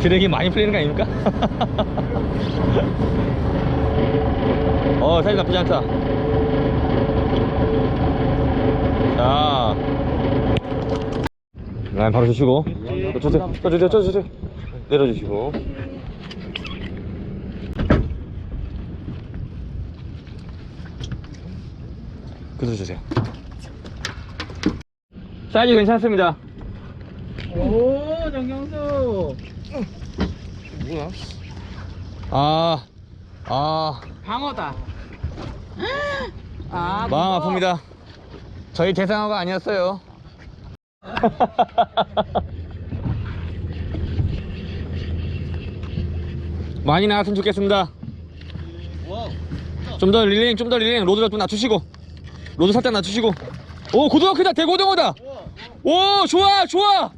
드랙이 많이 풀리는 거 아닙니까? 어 사이즈 나쁘지 않다. 자. 라인 바로 주시고. 저주세요. 저주세요. 저주세요. 내려주시고. 그대로 주세요. 사이즈 괜찮습니다. 오 정경수 뭐야? 아, 아, 방어다 아 마음 아픕니다. 저희 대상어가 아니었어요. 많이 나왔으면 좋겠습니다. 좀 더 릴링, 좀 더 릴링. 로드 좀 낮추시고. 로드 살짝 낮추시고. 오, 고등어 크다. 대고등어다. 오, 좋아, 좋아.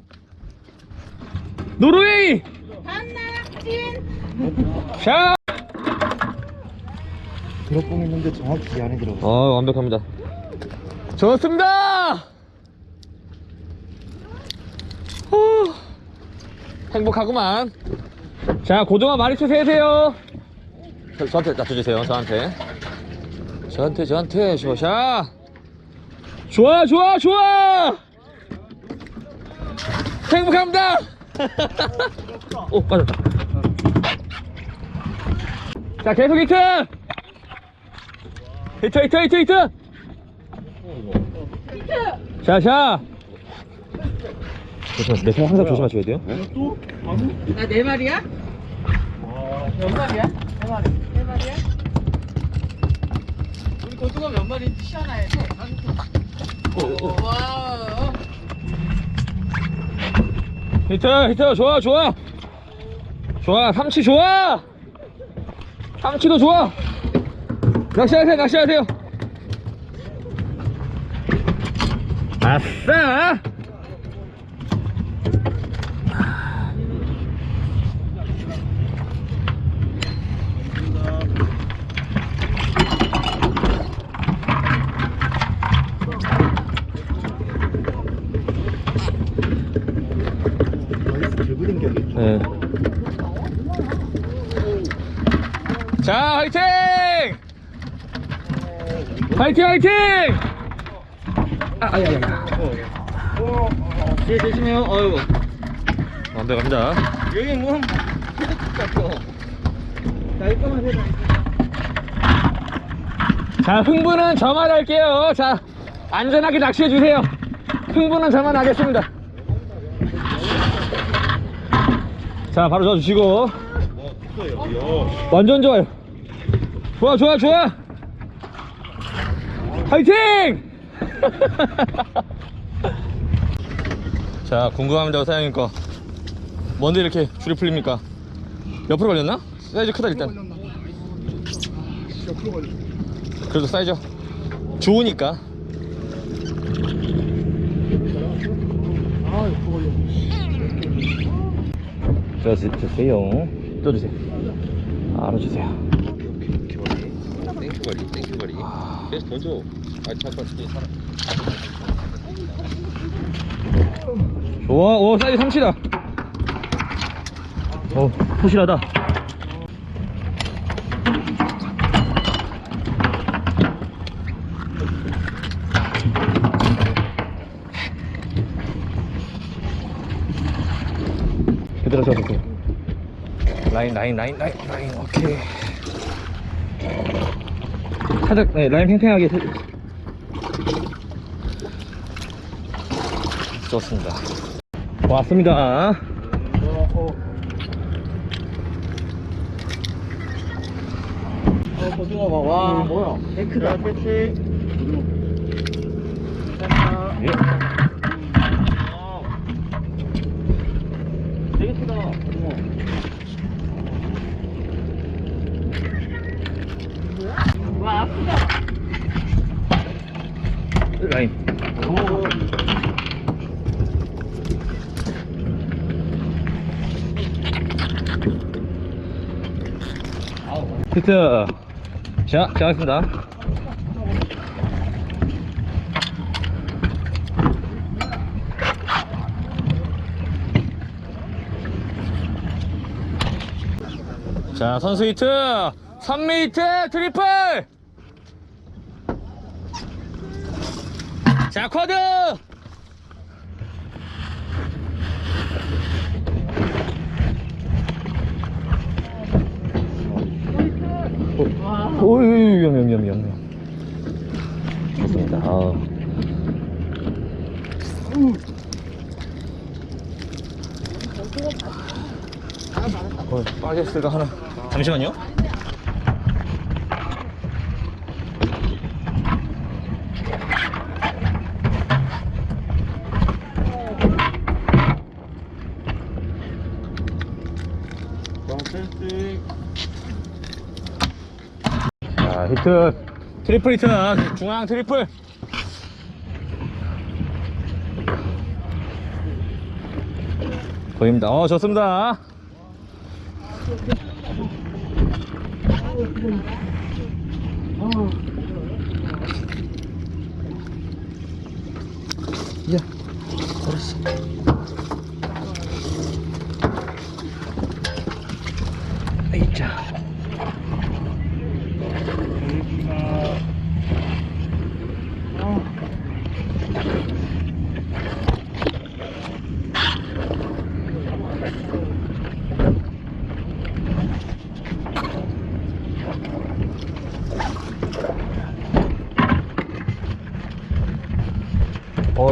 노르웨이. 샷. 들어뽕 있는데 정확히 안에 들어가. 어 완벽합니다. 좋습니다! 후, 행복하구만. 자 고등어 마리수 세세요. 저, 저한테 낮춰주세요 저한테. 저한테 저한테 쇼샤! 좋아 좋아 좋아! 행복합니다 오 빠졌다 자 계속 히트! 히트 히트 히트 히트! 샤샤 조심 내손 항상 조심하셔야 돼요. 나 네 마리야? 몇 마리야? 네 마리. 네 마리야? 우리 고등어 몇 마리 시원해 와 히트 히트 좋아 좋아. 좋아 삼치 좋아. 삼치도 좋아. 낚시하세요 낚시하세요. 아싸 들고 댕겨야겠다. 네. 자, 화이팅! 화이팅, 화이팅! 아, 아야, 아야. 예, 조심해요 어이구 완벽합니다. 여기 뭐 헤드킥 같어 나 이거만 해봐 자, 흥분은 저만 할게요. 자, 안전하게 낚시해 주세요. 흥분은 저만 하겠습니다. 자, 바로 져주시고. 완전 좋아요. 좋아, 좋아, 좋아. 화이팅! 자, 궁금합니다, 사장님 거. 뭔데 이렇게 줄이 풀립니까? 옆으로 걸렸나? 사이즈 크다, 일단. 그래도 사이즈 좋으니까. 저, 주- 주세요. 또 주세요. 알아주세요. 땡큐거리 땡큐거리 계속 던져 아 뒤에 사람 좋아, 오, 사이즈 삼치다. 어, 푸실하다. 그대로 잡으세요. 라인, 라인, 라인, 라인, 라인, 오케이. 살짝, 네, 라인 팽팽하게. 좋습니다. 왔습니다. 어 고등어 봐 와 뭐야 개 크다 예. 되게 크다 고등어 와 아프다 라인. 히트. 자, 시작하겠습니다. 자, 선수 히트! 3미 히트! 트리플! 자, 쿼드! 오, 오, 위험, 위험, 위험, 위험. 좋습니다. 아. 어, 빠졌을까 하나. 잠시만요. 히트. 트리플 히트. 중앙 트리플. 보입니다. 어, 좋습니다. 야, 알았어. 아이자.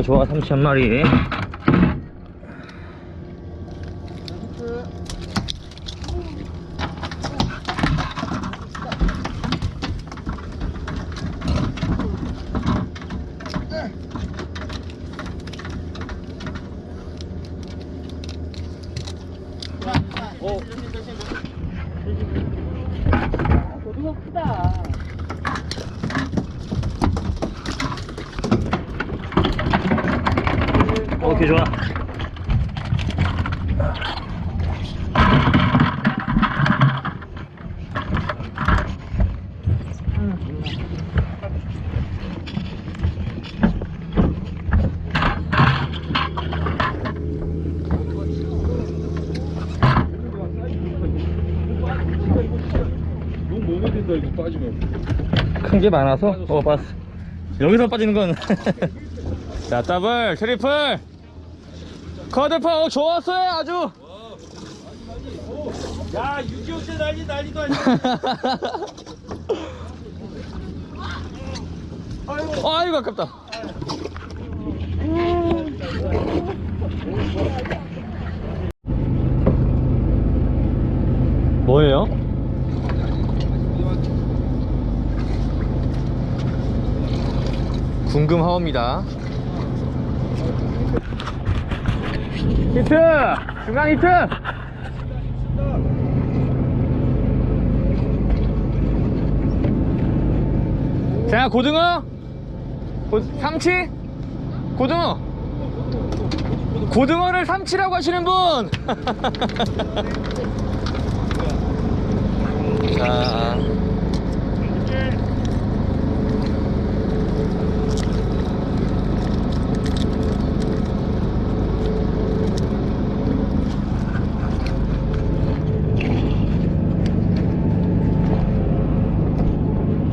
어, 좋아, 삼치 한 마리. 오케이, 좋아. 큰 게 많아서 어 봤어. 여기서 빠지는 건. 자 더블 트리플 커드파 어, 좋았어요 아주. 야 6.25째 난리 난리도 아니야. 어, 아이고 아깝다. 뭐예요? 궁금하옵니다 히트! 중앙 히트! 자 고등어 고, 삼치 고등어 고등어를 삼치라고 하시는 분 자.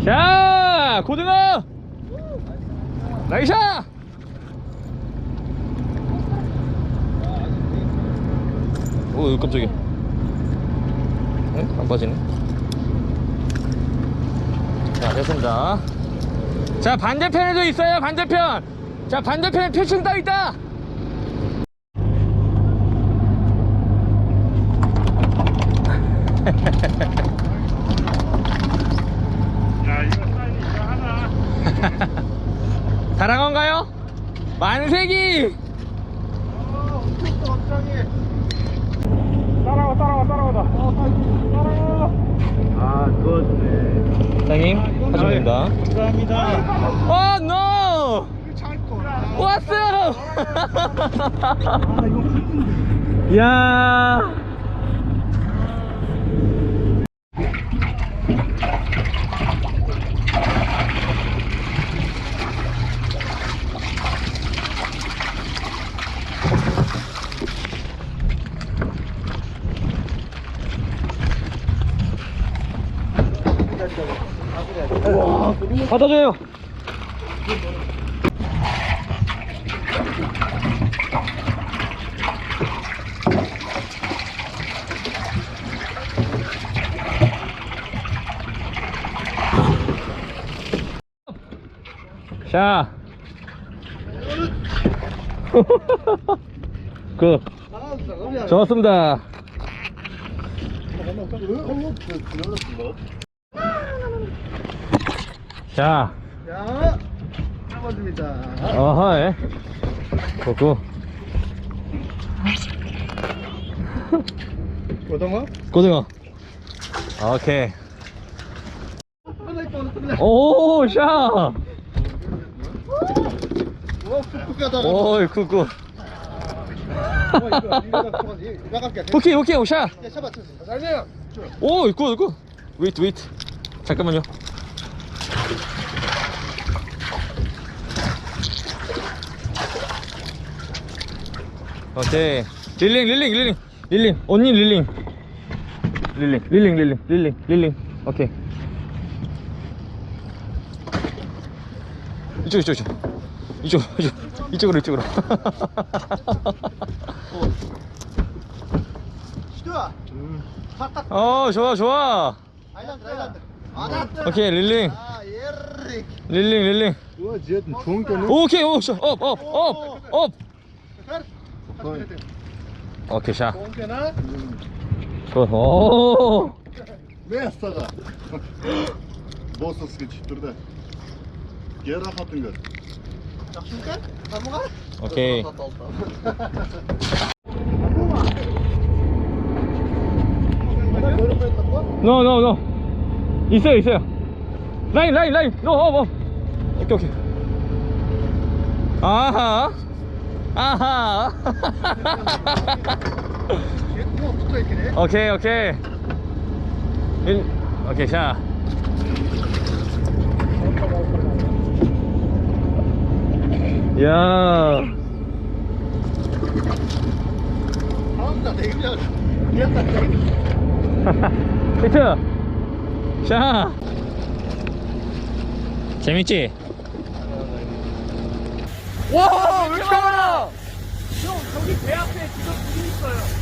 자, 고등어! 나이샤! 오, 깜짝이야. 응? 안 빠지네. 자, 됐습니다. 자, 반대편에도 있어요, 반대편! 자, 반대편에 표층 떠 있다! 사랑한가요? 만세기! 아, 그거네. 사장님, 하시면 됩니다. 감사합니다. 어, 노! 왔어요! 야 받아줘요. 자. 그 좋았습니다. 자, 자, 잡아줍니다. 어허, 예. 고고. 고등어? 고등어. 오케이. 오, 샤. 오, 푹푹 가다가. 오이, 굿굿. 어, 이거, 이거. 이거 갖게. 오케이, 오케이, 오, 샤. 야, 잡아, 잡아. 잘 돼요. 오, 굿, 굿. 웨이트, 웨이트. 잠깐만요. 오케이. 릴링, 릴링, 릴링. 릴링. 언니 릴링. 릴링, 릴링, 릴링, 릴링, 릴링. 오케이. 이쪽, 이쪽, 이쪽. 이쪽, 이쪽. 이쪽으로, 이쪽으로. 탁탁. 어, 좋아, 좋아. 오케이, 릴링. 릴링, 릴링. 오케이, 오, 샤. 업, 업, 업, 업. 오케이, 샤. 좋은 거나? 굿. 오. Место. Босовский четвертый. Geri kapatın gör. Yakşınken? Tamam 오케이. 노, 노, 노. 있어요, 있어요. 라인, 라인, 라인. 노, 업, 업. 오케이, 오케이. 아하. 아하. 오케이, 오케이. 일, 오케이, 샷. 야. 히트. 샷. 재밌지? 와, 왜 이렇게 많아? 형, 저기 배 앞에 지금 물이 있어요.